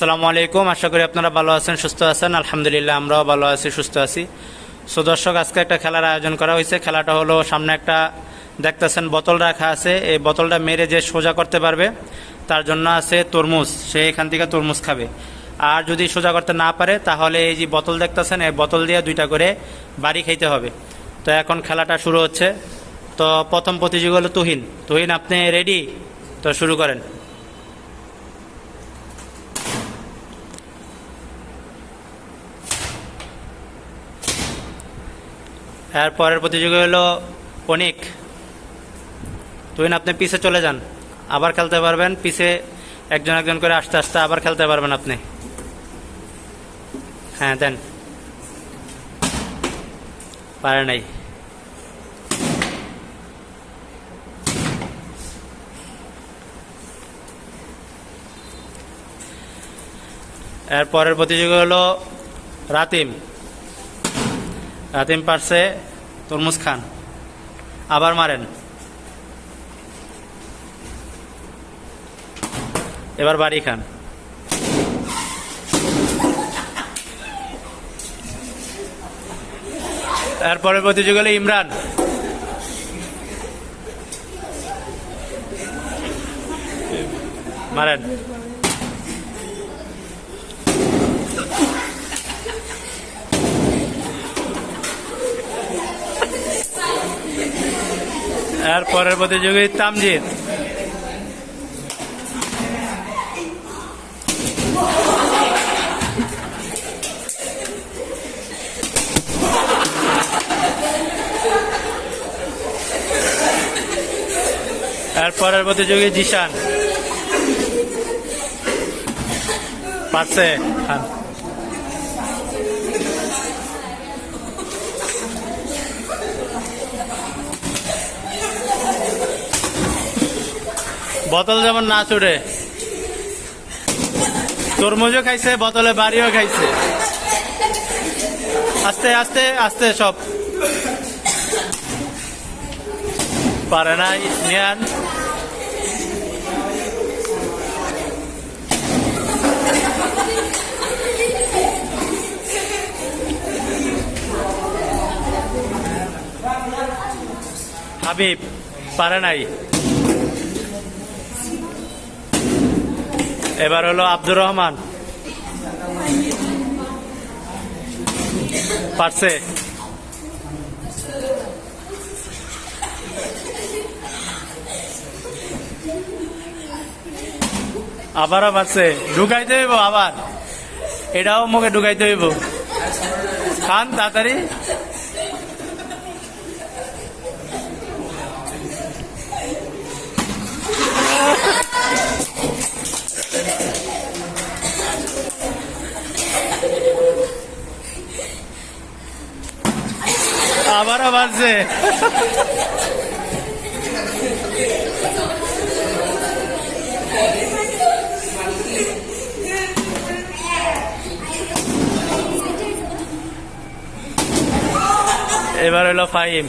আসসালামু আলাইকুম। আশা করি আপনারা ভালো আছেন, সুস্থ আছেন। আলহামদুলিল্লাহ, আমরাও ভালো আছি, সুস্থ আছি। সো দর্শক, আজকে একটা খেলার আয়োজন করা হয়েছে। খেলাটা হলো সামনে একটা দেখতেছেন, বোতল রাখা আছে। এই বোতলটা মেরে যে সোজা করতে পারবে, তার জন্য আছে তরমুজ। সে এখান থেকে তরমুজ খাবে। আর যদি সোজা করতে না পারে, তাহলে এই যে বোতল দেখতেছেন, এই বোতল দিয়ে দুইটা করে বাড়ি খাইতে হবে। তো এখন খেলাটা শুরু হচ্ছে। তো প্রথম প্রতিযোগী হলো তুহিন। তুহিন, আপনি রেডি তো শুরু করেন। এর পরের প্রতিযোগী হলো অনিক। তুহিন, আপনি পিছে চলে যান। আবার খেলতে পারবেন, পিছে একজন একজন করে আস্তে আস্তে আবার খেলতে পারবেন আপনি। হ্যাঁ দেন। পারে নাই। এর পরের প্রতিযোগী হলো রাতিম। রাতিম পারছে তরমুজ খান। আবার মারেন। এবার বাড়ি খান। এরপরে প্রতিযোগী হলো ইমরান। মারেন। এর পরের প্রতিযোগী তামজিদ। এর পরের প্রতিযোগী জিশান। পারছে খান। বোতল যেমন না ছুটে তরমুজও খাইছে, বোতলে বাড়িও খাইছে। আস্তে আস্তে আস্তে সব। পারে না নিয়ান হাবিব, পারে নাই। এবার হলো আব্দুর রহমান। পারছে? আবারও পারছে। ঢুকাইতে হইব আবার। এটাও মুখে ঢুকাইতে হইব। খান তাড়াতাড়ি। আবারও বাজছে। এবার হলো ফাইম